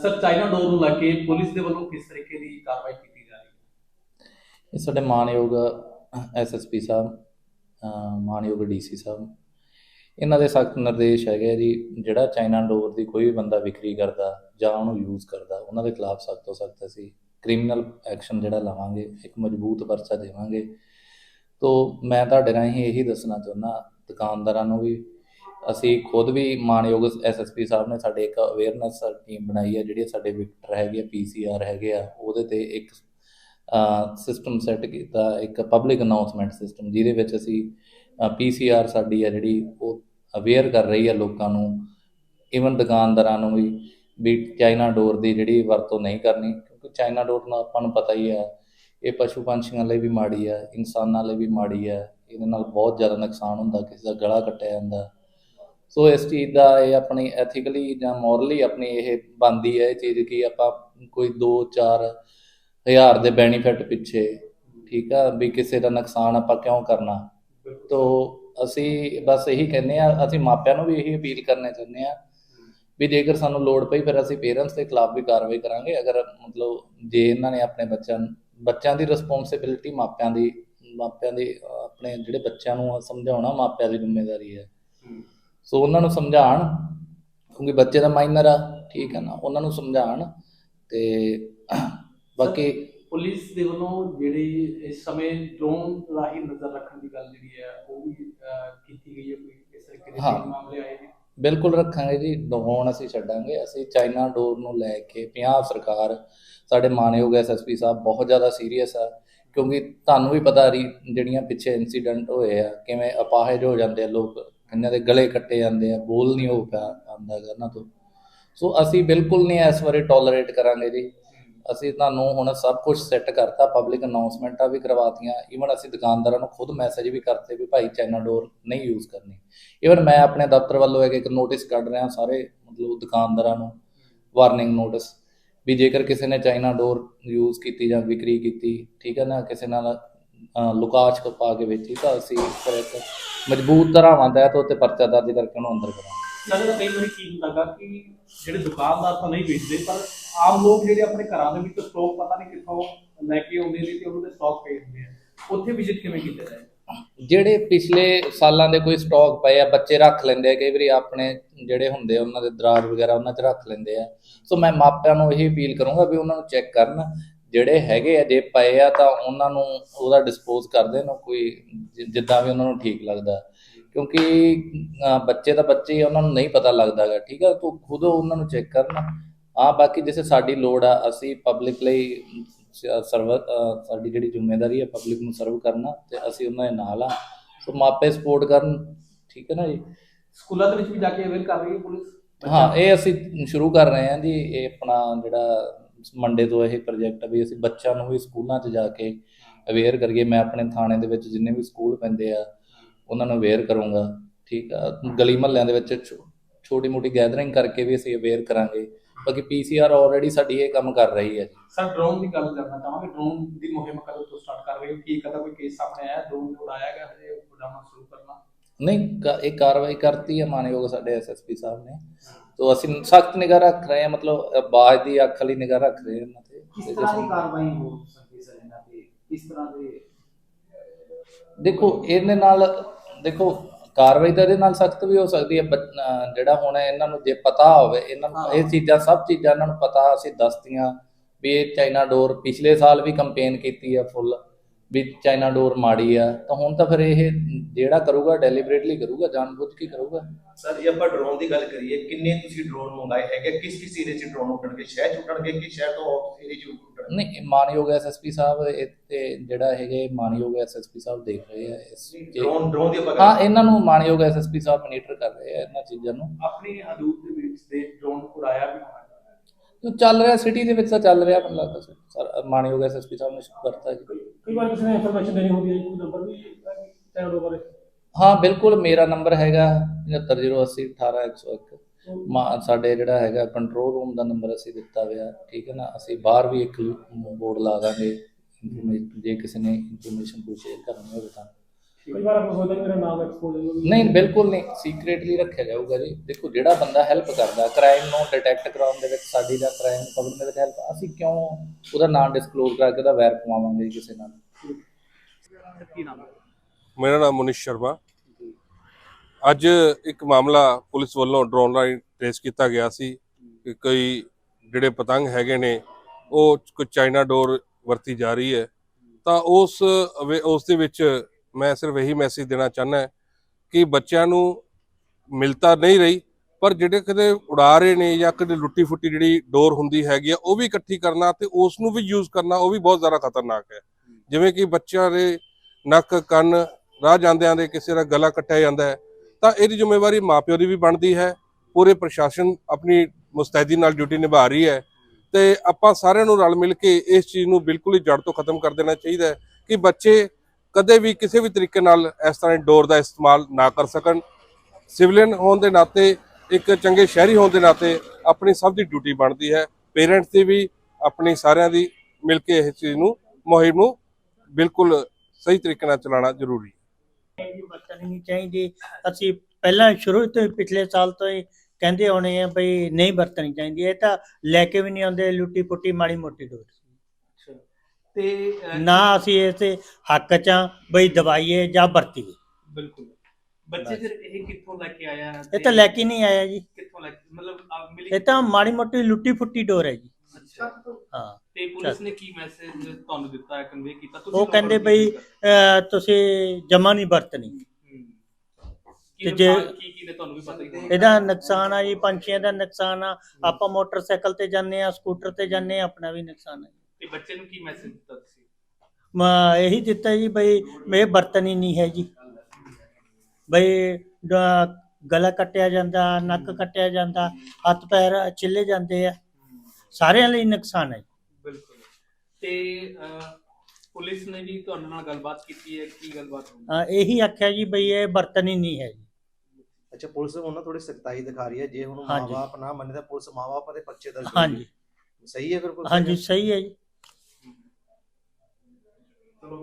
Sir, China ਡੋਰ ਨੂੰ ਲੈ ਕੇ police ਦੇ ਵੱਲੋਂ ਕਿਸ ਤਰੀਕੇ ਦੀ ਕਾਰਵਾਈ ਕੀਤੀ ਜਾ ਰਹੀ ਹੈ? ਇਹ ਸਾਡੇ ਮਾਨਯੋਗ ਐਸਐਸਪੀ ਸਾਹਿਬ, ਅਹ ਮਾਨਯੋਗ ਡੀਸੀ ਸਾਹਿਬ। ਇਹਨਾਂ ਦੇ ਸਖਤ ਨਿਰਦੇਸ਼ ਹੈਗੇ ਆ ਜੀ, ਜਿਹੜਾ ਚਾਈਨਾ ਡੋਰ ਦੀ ਕੋਈ ਵੀ ਬੰਦਾ ਵਿਕਰੀ ਕਰਦਾ ਜਾਂ ਉਹਨੂੰ ਯੂਜ਼ ਕਰਦਾ, ਉਹਨਾਂ ਦੇ ਖਿਲਾਫ ਸਖਤ ਤੋਂ ਸਖਤ ਅਸੀਂ ਕ੍ਰਿਮੀਨਲ ਐਕਸ਼ਨ ਜਿਹੜਾ ਲਵਾਂਗੇ, ਇੱਕ ਮਜ਼ਬੂਤ ਪਰਚਾ ਦੇਵਾਂਗੇ। ਤੋ ਮੈਂ ਤੁਹਾਡੇ ਰਾਹੀਂ ਇਹੀ ਦੱਸਣਾ ਚਾਹੁੰਦਾ, ਦੁਕਾਨਦਾਰਾਂ ਨੂੰ ਵੀ ਅਸੀਂ ਖੁਦ ਵੀ ਮਾਨਯੋਗ ਐਸਐਸਪੀ ਸਾਹਿਬ ਨੇ ਸਾਡੇ ਇੱਕ ਅਵੇਅਰਨੈਸ ਟੀਮ ਬਣਾਈ ਹੈ, ਜਿਹੜੀ ਸਾਡੇ ਵਿਕਟਰ ਹੈਗੇ ਆ ਪੀਸੀਆਰ ਹੈਗੇ ਆ, ਉਹਦੇ ਤੇ ਇੱਕ ਸਿਸਟਮ ਸੈੱਟ ਕੀਤਾ, ਇੱਕ ਪਬਲਿਕ ਅਨਾਉਂਸਮੈਂਟ ਸਿਸਟਮ ਜਿਹਦੇ ਵਿੱਚ ਅਸੀਂ ਪੀਸੀਆਰ ਸਾਡੀ ਆ ਜਿਹੜੀ ਉਹ ਅਵੇਅਰ ਕਰ ਰਹੀ ਹੈ ਲੋਕਾਂ ਨੂੰ ਇਵਨ ਦੁਕਾਨਦਾਰਾਂ ਨੂੰ ਵੀ ਵੀ ਚਾਈਨਾ ਡੋਰ ਦੀ ਜਿਹੜੀ ਵਰਤੋਂ ਨਹੀਂ ਕਰਨੀ, ਕਿਉਂਕਿ ਚਾਈਨਾ ਡੋਰ ਨਾਲ ਆਪਾਂ ਨੂੰ ਪਤਾ ਹੀ ਆ, ਇਹ ਪਸ਼ੂ ਪੰਛੀਆਂ ਲਈ ਵੀ ਮਾੜੀ ਆ, ਇਨਸਾਨਾਂ ਲਈ ਵੀ ਮਾੜੀ ਹੈ ਇਹਦੇ ਨਾਲ ਬਹੁਤ ਜ਼ਿਆਦਾ ਨੁਕਸਾਨ ਹੁੰਦਾ, ਕਿਸੇ ਦਾ ਗਲਾ ਕੱਟਿਆ ਜਾਂਦਾ ਸੋ ਇਸ ਚੀਜ਼ ਦਾ ਇਹ ਆਪਣੀ ਐਥੀਕਲੀ ਜਾਂ ਮੋਰਲੀ ਆਪਣੀ ਇਹ ਬੰਦੀ ਹੈ ਇਹ ਚੀਜ਼ ਕਿ ਆਪਾਂ ਕੋਈ 2-4 ਹਜ਼ਾਰ ਦੇ ਬੈਨੀਫਿਟ ਪਿੱਛੇ ਠੀਕ ਆ ਵੀ ਕਿਸੇ ਦਾ ਨੁਕਸਾਨ ਆਪਾਂ ਕਿਉਂ ਕਰਨਾ? ਤੋ ਅਸੀਂ ਬਸ ਇਹੀ ਕਹਿੰਦੇ ਆ ਅਸੀਂ ਮਾਪਿਆਂ ਨੂੰ ਵੀ ਇਹੀ ਅਪੀਲ ਕਰਨਾ ਚਾਹੁੰਦੇ ਆ ਵੀ ਜੇਕਰ ਸਾਨੂੰ ਲੋੜ ਪਈ ਫਿਰ ਅਸੀਂ ਪੇਰੈਂਟਸ ਦੇ ਖਿਲਾਫ ਵੀ ਕਾਰਵਾਈ ਕਰਾਂਗੇ ਅਗਰ ਮਤਲਬ ਜੇ ਇਹਨਾਂ ਨੇ ਆਪਣੇ ਬੱਚਿਆਂ ਬੱਚਿਆਂ ਦੀ ਰਿਸਪੌਂਸਿਬਿਲਟੀ ਮਾਪਿਆਂ ਦੀ ਮਾਪਿਆਂ ਦੀ ਆਪਣੇ ਜਿਹੜੇ ਬੱਚਿਆਂ ਨੂੰ ਸਮਝਾਉਣਾ ਮਾਪਿਆਂ ਦੀ ਜ਼ਿੰਮੇਵਾਰੀ ਹੈ। ਸੋ ਉਹਨਾਂ ਨੂੰ ਸਮਝਾਉਣ ਕਿਉਂਕਿ ਬੱਚੇ ਦਾ ਮਾਈਨਰ ਆ ਠੀਕ ਹੈ ਨਾ ਉਹਨਾਂ ਨੂੰ ਸਮਝਾਉਣ ਤੇ ਬਾਕੀ ਪੁਲਿਸ ਦੇ ਵੱਲੋਂ ਜਿਹੜੀ ਇਸ ਸਮੇਂ ਡਰੋਨ ਰਾਹੀਂ ਨਜ਼ਰ ਰੱਖਣ ਦੀ ਗੱਲ ਜਿਹੜੀ ਹੈ ਉਹ ਵੀ ਕੀਤੀ ਗਈ ਹੈ ਕੋਈ ਇਸ ਤਰੀਕੇ ਦੇ ਮਾਮਲੇ ਆਏ ਨੇ? ਬਿਲਕੁਲ ਰੱਖਾਂਗੇ ਜੀ ਡੋਨ ਅਸੀਂ ਛੱਡਾਂਗੇ ਅਸੀਂ ਚਾਈਨਾ ਡੋਰ ਨੂੰ ਲੈ ਕੇ ਪੰਜਾਬ ਸਰਕਾਰ ਸਾਡੇ ਮਾਨਯੋਗ ਐਸਐਸਪੀ ਸਾਹਿਬ ਬਹੁਤ ਜ਼ਿਆਦਾ ਸੀਰੀਅਸ ਆ ਕਿਉਂਕਿ ਤੁਹਾਨੂੰ ਵੀ ਪਤਾ ਰੀ ਜਿਹੜੀਆਂ ਪਿੱਛੇ ਇਨਸੀਡੈਂਟ ਹੋਏ ਆ ਕਿਵੇਂ ਅਪਾਹਜ ਹੋ ਜਾਂਦੇ ਆ ਲੋਕ। ਇਹਨਾਂ ਦੇ ਗਲੇ ਕੱਟੇ ਜਾਂਦੇ ਆ, ਬੋਲ ਨਹੀਂ ਹੋ ਪਾ, ਆਉਂਦਾ ਇਹਨਾਂ ਤੋਂ। ਸੋ ਅਸੀਂ ਬਿਲਕੁਲ ਨਹੀਂ ਇਸ ਬਾਰੇ ਟੋਲਰੇਟ ਕਰਾਂਗੇ ਜੀ। ਅਸੀਂ ਤੁਹਾਨੂੰ ਹੁਣ ਸਭ ਕੁਝ ਸੈੱਟ ਕਰਤਾ ਪਬਲਿਕ ਅਨਾਉਂਸਮੈਂਟਾਂ ਵੀ ਕਰਵਾਤੀਆਂ। ਈਵਨ ਅਸੀਂ ਦੁਕਾਨਦਾਰਾਂ ਨੂੰ ਖੁਦ ਮੈਸੇਜ ਵੀ ਕਰਤੇ ਵੀ ਭਾਈ ਚਾਈਨਾ ਡੋਰ ਨਹੀਂ ਯੂਜ਼ ਕਰਨੀ। ਈਵਨ ਮੈਂ ਆਪਣੇ ਦਫ਼ਤਰ ਵੱਲੋਂ ਇੱਕ ਇੱਕ ਨੋਟਿਸ ਕੱਢ ਰਿਹਾ ਸਾਰੇ ਮਤਲਬ ਦੁਕਾਨਦਾਰਾਂ ਨੂੰ ਵਾਰਨਿੰਗ ਨੋਟਿਸ ਵੀ ਜੇਕਰ ਕਿਸੇ ਨੇ ਚਾਈਨਾ ਡੋਰ ਯੂਜ਼ ਕੀਤੀ ਜਾਂ ਵਿਕਰੀ ਕੀਤੀ, ਠੀਕ ਹੈ ਨਾ, ਕਿਸੇ ਨਾਲ ਅਹ, ਲੁਕਾਛ ਪਾ ਕੇ ਵੇਚੀ ਤਾਂ ਅਸੀਂ ਫਿਰ ਇੱਕ ਮਜ਼ਬੂਤ ਧਾਰਾਵਾਂ ਤਹਿਤ ਉੱਤੇ ਪਰਚਾ ਦਰਜ ਕਰਕੇ ਉਹਨੂੰ ਅੰਦਰ ਕਰਾਂਗੇ। ਸਰ ਕਈ ਵਾਰੀ ਕੀ ਹੁੰਦਾ ਗਾ ਕਿ ਜਿਹੜੇ ਦੁਕਾਨਦਾਰ ਤਾਂ ਨਹੀਂ ਵੇਚਦੇ ਪਰ ਆਮ ਲੋਕ ਜਿਹੜੇ ਆਪਣੇ ਘਰਾਂ ਦੇ ਵਿੱਚ ਸਟਾਕ ਪਤਾ ਨਹੀਂ ਕਿੱਥੋਂ ਲੈ ਕੇ ਆਉਂਦੇ ਨੇ ਤੇ ਉਹਨਾਂ ਦੇ ਸਟਾਕ ਪਏ ਹੁੰਦੇ ਆ। ਉੱਥੇ ਵਿਜ਼ਿਟ ਕਿਵੇਂ ਕੀਤਾ ਜਾਏ? ਜਿਹੜੇ ਪਿਛਲੇ ਸਾਲਾਂ ਦੇ ਕੋਈ ਸਟਾਕ ਪਏ ਆ ਬੱਚੇ ਰੱਖ ਲੈਂਦੇ ਆ ਕਈ ਵਾਰੀ ਆਪਣੇ ਜਿਹੜੇ ਹੁੰਦੇ ਆ ਉਹਨਾਂ ਦੇ ਦਰਾਜ ਵਗੈਰਾ ਉਹਨਾਂ 'ਚ ਰੱਖ ਲੈਂਦੇ ਆ। ਸੋ ਮੈਂ ਮਾਪਿਆਂ ਨੂੰ ਇਹ ਅਪੀਲ ਕਰੂੰਗਾ ਵੀ ਉਹਨਾਂ ਨੂੰ ਚੈੱਕ ਕਰਨ। ਜਿਹੜੇ ਹੈਗੇ ਆ ਜੇ ਪਏ ਆ ਤਾਂ ਉਹਨਾਂ ਨੂੰ ਉਹਦਾ ਡਿਸਪੋਜ਼ ਕਰ ਦੇਣ ਕੋਈ ਜਿੱਦਾਂ ਵੀ ਉਹਨਾਂ ਨੂੰ ਠੀਕ ਲੱਗਦਾ। ਕਿਉਂਕਿ ਬੱਚੇ ਤਾਂ ਬੱਚੇ ਆ, ਉਹਨਾਂ ਨੂੰ ਨਹੀਂ ਪਤਾ ਲੱਗਦਾਗਾ ਠੀਕ ਆ? ਤੂੰ ਖੁਦ ਉਹਨਾਂ ਨੂੰ ਚੈੱਕ ਕਰਨ। ਹਾਂ ਬਾਕੀ ਜਿਵੇਂ ਸਾਡੀ ਲੋੜ ਆ ਅਸੀਂ ਪਬਲਿਕ ਲਈ ਸਰਵ ਸਾਡੀ ਜਿਹੜੀ ਜ਼ਿੰਮੇਵਾਰੀ ਹੈ ਪਬਲਿਕ ਨੂੰ ਸਰਵ ਕਰਨਾ ਤੇ ਅਸੀਂ ਉਹਨਾਂ ਦੇ ਨਾਲ ਆ। ਸੋ ਮਾਪੇ ਸਪੋਰਟ ਕਰਨ ਠੀਕ ਹੈ ਨਾ ਜੀ? ਸਕੂਲਾਂ ਦੇ ਵਿੱਚ ਵੀ ਜਾ ਕੇ ਅਵੇਅਰ ਕਰ ਰਹੀ ਹੈ ਪੁਲਿਸ? ਹਾਂ ਇਹ ਅਸੀਂ ਸ਼ੁਰੂ ਕਰ ਰਹੇ ਹਾਂ ਜੀ ਇਹ ਆਪਣਾ ਜਿਹੜਾ ਮੰਡੇ ਤੋਂ ਇਹ ਪ੍ਰੋਜੈਕਟ ਵੀ ਅਸੀਂ ਬੱਚਿਆਂ ਨੂੰ ਵੀ ਸਕੂਲਾਂ 'ਚ ਜਾ ਕੇ ਅਵੇਅਰ ਕਰੀਏ। ਮੈਂ ਆਪਣੇ ਥਾਣੇ ਦੇ ਵਿੱਚ ਜਿੰਨੇ ਵੀ ਸਕੂਲ ਪੈਂਦੇ ਆ ਉਹਨਾਂ ਨੂੰ ਅਵੇਅਰ ਕਰੂੰਗਾ। ਠੀਕ ਆ? ਗਲੀ ਮਹੱਲਿਆਂ ਦੇ ਵਿੱਚ ਛੋਟੀ ਮੋਟੀ ਗੈਦਰਿੰਗ ਕਰਕੇ ਵੀ ਅਸੀਂ ਅਵੇਅਰ ਕਰਾਂਗੇ। ਬਾਕੀ ਪੀਸੀਆਰ ਆਲਰੇਡੀ ਸਾਡੀ ਇਹ ਕੰਮ ਕਰ ਰਹੀ ਹੈ। ਸਰ ਡਰੋਨ ਦੀ ਗੱਲ ਕਰਨਾ ਚਾਹਾਂਗੇ। ਡਰੋਨ ਦੀ ਮੁਹਿੰਮ ਕਦੋਂ ਤੋਂ ਸਟਾਰਟ ਕਰ ਰਹੇ ਹੋ? ਕੀ ਕਦਾ ਕੋਈ ਕੇਸ ਸਾਹਮਣੇ ਆਇਆ? ਡਰੋਨ ਉਡਾਇਆ ਗਿਆ ਹਜੇ? ਉਡਾਉਣਾ ਸ਼ੁਰੂ ਕਰਨਾ? ਨਹੀਂ ਇਹ ਕਾਰਵਾਈ ਕਰਤੀ ਹੈ ਮਾਨਯੋਗ ਸਾਡੇ ਐਸਐਸਪੀ ਸਾਹਿਬ ਨੇ। ਤੋਂ ਅਸੀਂ ਸਖਤ ਨਿਗਾਹ ਰੱਖ ਰਹੇ ਹਾਂ ਮਤਲਬ ਬਾਜ ਦੀ ਅੱਖ ਵਾਲੀ ਨਿਗਾਹ ਰੱਖ ਰਹੇ ਹਾਂ ਤੇ। ਕਿਸ ਤਰ੍ਹਾਂ ਦੀ ਕਾਰਵਾਈ ਹੋ ਸਕਦੀ ਸਰ ਇਹਨਾਂ ਤੇ? ਕਿਸ ਤਰ੍ਹਾਂ ਦੇ ਦੇਖੋ ਇਹਦੇ ਨਾਲ ਦੇਖੋ ਕਾਰਵਾਈ ਤਾਂ ਇਹਦੇ ਨਾਲ ਸਖਤ ਵੀ ਹੋ ਸਕਦੀ ਹੈ ਜਿਹੜਾ ਹੁਣ ਇਹਨਾਂ ਨੂੰ ਜੇ ਪਤਾ ਹੋਵੇ ਇਹਨਾਂ ਨੂੰ ਹਾਂ। ਇਹ ਚੀਜ਼ਾਂ ਸਭ ਚੀਜ਼ਾਂ ਇਹਨਾਂ ਨੂੰ ਪਤਾ ਅਸੀਂ ਦੱਸਤੀਆਂ ਵੀ ਇਹ ਚਾਈਨਾ ਡੋਰ ਪਿਛਲੇ ਸਾਲ ਵੀ ਕੰਪੇਨ ਕੀਤੀ ਆ ਫੁੱਲ। ਵੀ ਚਾਈਨਾ ਡੋਰ ਮਾੜੀ ਆ ਤਾਂ ਹੁਣ ਤਾਂ ਫਿਰ ਇਹ ਜਿਹੜਾ ਕਰੂਗਾ ਡੈਲੀਬਰੇਟਲੀ ਕਰੂਗਾ ਜਾਣਬੁੱਝ ਕੇ ਕਰੂਗਾ। ਸਰ ਜੇ ਆਪਾਂ ਡਰੋਨ ਦੀ ਗੱਲ ਕਰੀਏ ਕਿੰਨੇ ਤੁਸੀਂ ਡਰੋਨ ਮੰਗਾਏ ਹੈਗੇ? ਕਿਸ ਕਿਸ ਏਰੀਏ 'ਚ ਡਰੋਨ ਉੱਡਣਗੇ? ਸ਼ਹਿਰ 'ਚ ਉੱਡਣਗੇ ਕਿ ਸ਼ਹਿਰ ਤੋਂ ਆਊਟ ਏਰੀਏ 'ਚ ਉੱਡਣਗੇ? ਨਹੀਂ ਮਾਨਯੋਗ ਐਸਐਸਪੀ ਸਾਹਿਬ ਤੇ ਜਿਹੜਾ ਹੈਗੇ ਮਾਨਯੋਗ ਐਸਐਸਪੀ ਸਾਹਿਬ ਦੇਖ ਰਹੇ ਆ ਇਸ ਡਰੋਨ ਡਰੋਨ ਦੀ ਆਪਾਂ ਹਾਂ ਇਹਨਾਂ ਨੂੰ ਮਾਨਯੋਗ ਐਸਐਸਪੀ ਸਾਹਿਬ ਮੋਨੀਟਰ ਕਰ ਰਹੇ ਆ ਇਹਨਾਂ ਚੀਜ਼ਾਂ ਨੂੰ। ਆਪਣੀ ਹਦੂਦ ਦੇ ਵਿੱਚ ਦੇ ਡਰੋਨ ਉਡਾਇਆ ਵੀ ਹੋਣਾ ਜੋ ਚੱਲ ਰਿਹਾ ਸਿਟੀ ਦੇ ਵਿੱਚ ਤਾਂ ਚੱਲ ਰਿਹਾ ਮੈਨੂੰ ਲੱਗਦਾ ਸਰ ਮਾਨਯੋਗ ਐਸਐਸਪੀ ਸਾਹਿਬ ਨੇ ਸ਼ੁਰੂ ਕਰਤਾ ਜੀ। ਕਈ ਵਾਰ ਕਿਸੇ ਨੇ ਇਨਫੋਰਮੇਸ਼ਨ ਦੇਣੀ ਹੁੰਦੀ ਹੈ ਕੋਈ ਨੰਬਰ ਵੀ ਚੈਨਲ ਬਾਰੇ। ਹਾਂ ਬਿਲਕੁਲ ਮੇਰਾ ਨੰਬਰ ਹੈਗਾ 75080 18101 ਮਾ- ਸਾਡੇ ਜਿਹੜਾ ਹੈਗਾ ਕੰਟਰੋਲ ਰੂਮ ਦਾ ਨੰਬਰ ਅਸੀਂ ਦਿੱਤਾ ਹੋਇਆ। ਠੀਕ ਹੈ ਨਾ? ਅਸੀਂ ਬਾਹਰ ਵੀ ਇੱਕ ਬੋਰਡ ਲਾ ਦਾਂਗੇ। ਜੇ ਕਿਸੇ ਨੇ ਇਨਫੋਰਮੇਸ਼ਨ ਕੋਈ ਸ਼ੇਅਰ ਕਰਨੀ ਹੋਵੇ ਤਾਂ। ਕਈ ਵਾਰ ਆਪਾਂ ਸੋਚਦੇ ਹਾਂ ਕਿ ਮੇਰਾ ਨਾਮ ਐਕਸਪੋਜ਼ ਹੋ ਜਾਊਗਾ। ਨਹੀਂ ਬਿਲਕੁਲ ਨਹੀਂ। ਸੀਕ੍ਰੀਟਲੀ ਰੱਖਿਆ ਜਾਊਗਾ ਜੀ। ਦੇਖੋ ਜਿਹੜਾ ਬੰਦਾ ਹੈਲਪ ਕਰਦਾ ਕ੍ਰਾਈਮ ਨੂੰ ਡਿਟੈਕਟ ਕਰਾਉਣ ਦੇ ਵਿੱਚ ਸਾਡੀ ਦਾ ਕ੍ਰਾਈਮ ਪਕੜਨ ਦੇ ਵਿੱਚ ਹੈਲਪ ਅਸੀਂ ਕਿਉਂ ਉਹਦਾ ਨਾਮ ਡਿਸਕਲੋਜ਼ ਕਰਕੇ ਉਹਦਾ ਵੈਰ ਪਵਾਵਾਂਗੇ ਕਿਸੇ ਨਾਲ? ਕੀ ਨਾਮ ਹੈ? ਮੇਰਾ ਨਾਮ ਮੁਨੀਸ਼ ਸ਼ਰਮਾ। ਅੱਜ ਇੱਕ ਮਾਮਲਾ ਪੁਲਿਸ ਵੱਲੋਂ ਡਰੋਨ ਰਾਹੀਂ ਟ੍ਰੇਸ ਕੀਤਾ ਗਿਆ ਸੀ ਕਿ ਕਈ ਜਿਹੜੇ ਪਤੰਗ ਹੈਗੇ ਨੇ ਉਹ ਕੁਝ ਚਾਈਨਾ ਡੋਰ ਵਰਤੀ ਜਾ ਰਹੀ ਹੈ। ਤਾਂ ਉਸ ਉਸ ਦੇ ਵਿੱਚ ਮੈਂ ਸਿਰਫ ਇਹੀ ਮੈਸੇਜ ਦੇਣਾ ਚਾਹੁੰਦਾ ਕਿ ਬੱਚਿਆਂ ਨੂੰ ਮਿਲਤਾ ਨਹੀਂ ਰਹੀ, ਪਰ ਜਿਹੜੇ ਕਦੇ ਉਡਾ ਰਹੇ ਨੇ ਜਾਂ ਕਦੇ ਲੁੱਟੀ ਫੁੱਟੀ ਜਿਹੜੀ ਡੋਰ ਹੁੰਦੀ ਹੈਗੀ ਆ, ਉਹ ਵੀ ਇਕੱਠੀ ਕਰਨਾ ਤੇ ਉਸ ਨੂੰ ਵੀ ਯੂਜ਼ ਕਰਨਾ, ਉਹ ਵੀ ਬਹੁਤ ਜ਼ਿਆਦਾ ਖਤਰਨਾਕ ਹੈ। ਜਿਵੇਂ ਕਿ ਬੱਚਿਆਂ ਦੇ ਨੱਕ, ਕੰਨ ਰਾਹ ਜਾਂਦਿਆਂ ਦੇ ਕਿਸੇ ਦਾ ਗਲਾ ਕੱਟਿਆ ਜਾਂਦਾ ਹੈ, ਤਾਂ ਇਹਦੀ ਜ਼ਿੰਮੇਵਾਰੀ ਮਾਪਿਓ ਦੀ ਵੀ ਬਣਦੀ ਹੈ, ਪੂਰੇ ਪ੍ਰਸ਼ਾਸਨ ਆਪਣੀ ਮੁਸਤੈਦੀ ਨਾਲ ਡਿਊਟੀ ਨਿਭਾ ਰਹੀ ਹੈ ਤੇ ਆਪਾਂ ਸਾਰਿਆਂ ਨੂੰ ਰਲ ਮਿਲ ਕੇ ਇਸ ਚੀਜ਼ ਨੂੰ ਬਿਲਕੁਲ ਹੀ ਜੜ ਤੋਂ ਖਤਮ ਕਰ ਦੇਣਾ ਚਾਹੀਦਾ ਹੈ ਕਿ ਬੱਚੇ ਕਦੇ ਵੀ ਕਿਸੇ ਵੀ ਤਰੀਕੇ ਨਾਲ ਇਸ ਤਰ੍ਹਾਂ ਡੋਰ ਦਾ ਇਸਤੇਮਾਲ ਨਾ ਕਰ ਸਕਣ। ਸਿਵਲੀਅਨ ਹੋਣ ਦੇ ਨਾਤੇ, ਇੱਕ ਚੰਗੇ ਸ਼ਹਿਰੀ ਹੋਣ ਦੇ ਨਾਤੇ ਆਪਣੀ ਸਭ ਦੀ ਡਿਊਟੀ ਬਣਦੀ ਹੈ। ਪੇਰੈਂਟਸ ਦੀ ਵੀ, ਆਪਣੀ ਸਾਰਿਆਂ ਦੀ ਮਿਲ ਕੇ ਇਸ ਚੀਜ਼ ਨੂੰ, ਮੁਹਿੰਮ ਨੂੰ ਬਿਲਕੁਲ ਸਹੀ ਤਰੀਕੇ ਨਾਲ ਚਲਾਉਣਾ ਜ਼ਰੂਰੀ ਹੈ। ਵਰਤਣੀ ਚਾਹੀਦੀ। ਅਸੀਂ ਪਹਿਲਾਂ ਸ਼ੁਰੂ ਤੋਂ ਹੀ ਪਿਛਲੇ ਸਾਲ ਤੋਂ ਹੀ ਕਹਿੰਦੇ ਆਉਣੇ ਆ ਬਈ ਨਹੀਂ ਵਰਤਣੀ ਚਾਹੀਦੀ। ਇਹ ਤਾਂ ਲੈ ਕੇ ਵੀ ਨਹੀਂ ਆਉਂਦੇ ਲੁੱਟੀ ਪੁੱਟੀ ਮਾੜੀ ਮੋਟੀ ਡੋਰ। ਤੇ ਅਹ, ਨਾ ਅਸੀਂ ਇਸੇ ਹੱਕ ਚ ਆਂ ਬਈ ਦਵਾਈਏ ਜਾਂ ਵਰਤੀਏ। ਬਿਲਕੁਲ। ਬੱਚੇ ਫਿਰ ਇਹ ਕਿੱਥੋਂ ਲੈ ਕੇ ਆਇਆ ਇਹ ਤਾਂ ਲੈ ਕੇ ਨਹੀਂ ਆਇਆ ਜੀ। ਕਿੱਥੋਂ ਲੈ ਕੇ ਮਤਲਬ ਆਪ ਮਿਲੀ ਇਹ ਤਾਂ ਮਾੜੀ ਮੋਟੀ ਲੁੱਟੀ ਫੁੱਟੀ ਡੋਰ ਹੈ ਜੀ। ਅੱਛਾ। ਹਾਂ ਤੇ ਪੁਲਿਸ ਨੇ ਕੀ ਮੈਸੇਜ ਤੁਹਾਨੂੰ ਦਿੱਤਾ ਕਨਵੇ ਕੀਤਾ? ਤੁਸੀਂ ਉਹ ਕਹਿੰਦੇ ਨੂੰ ਬਈ ਕੀ? ਅਹ, ਤੁਸੀਂ ਜਮਾ ਨਹੀਂ ਵਰਤਣੀ। ਤੇ ਜੇ- ਕੀ ਕੀ ਨੇ ਤੁਹਾਨੂੰ ਵੀ ਪਤਾ ਹੀ ਹੋਣਾ। ਇਹਦਾ ਨੁਕਸਾਨ ਆ ਜੀ ਪੰਛੀਆਂ ਦਾ ਨੁਕਸਾਨ ਆ। ਆਪਾਂ ਮੋਟਰਸਾਈਕਲ ਤੇ ਜਾਂਦੇ ਆ ਸਕੂਟਰ ਤੇ ਜਾਂਦੇ ਆ ਆਪਣਾ ਵੀ ਨੁਕਸਾਨ ਹੈ ਤੇ ਬੱਚੇ ਨੂੰ ਕੀ ਮੈਸੇਜ ਦਿੱਤਾ ਤੁਸੀਂ? ਮੈਂ ਇਹੀ ਦਿੱਤਾ ਜੀ ਬਈ ਇਹ ਵਰਤਣੀ ਨਹੀਂ ਹੈ ਜੀ। ਬਈ ਡ- ਗਲਾ ਕੱਟਿਆ ਜਾਂਦਾ ਨੱਕ ਕੱਟਿਆ ਜਾਂਦਾ ਹੱਥ ਪੈਰ ਛਿੱਲੇ ਜਾਂਦੇ ਆ। ਸਾਰਿਆਂ ਲਈ ਨੁਕਸਾਨ ਹੈ ਬਿਲਕੁਲ। ਤੇ ਅਹ, ਪੁਲਿਸ ਨੇ ਵੀ ਤੁਹਾਡੇ ਨਾਲ ਗੱਲਬਾਤ ਕੀਤੀ ਹੈ ਕੀ ਗੱਲਬਾਤ ਹੋਈ? ਅਹ ਇਹੀ ਆਖਿਆ ਜੀ ਬਈ ਇਹ ਵਰਤਣੀ ਨਹੀਂ ਹੈ ਜੀ। ਅੱਛਾ ਪੁਲਿਸ ਉਹਨਾਂ ਥੋੜੀ ਸਖਤਾਈ ਦਿਖਾ ਰਹੀ ਹੈ। ਜੇ ਹੁਣ ਹਾਂਜੀ। ਮਾਂ-ਬਾਪ ਨਾ ਮੰਨੇ ਤਾਂ ਪੁਲਿਸ ਮਾਂ-ਬਾਪ ਦੇ ਪਰਚੇ ਦਰਜ ਹਾਂਜੀ। ਸਹੀ ਹੈ ਫਿਰ ਪੁਲਿਸ ਹਾਂਜੀ ਸਹੀ ਹੈ ਜੀ। ਚਲੋ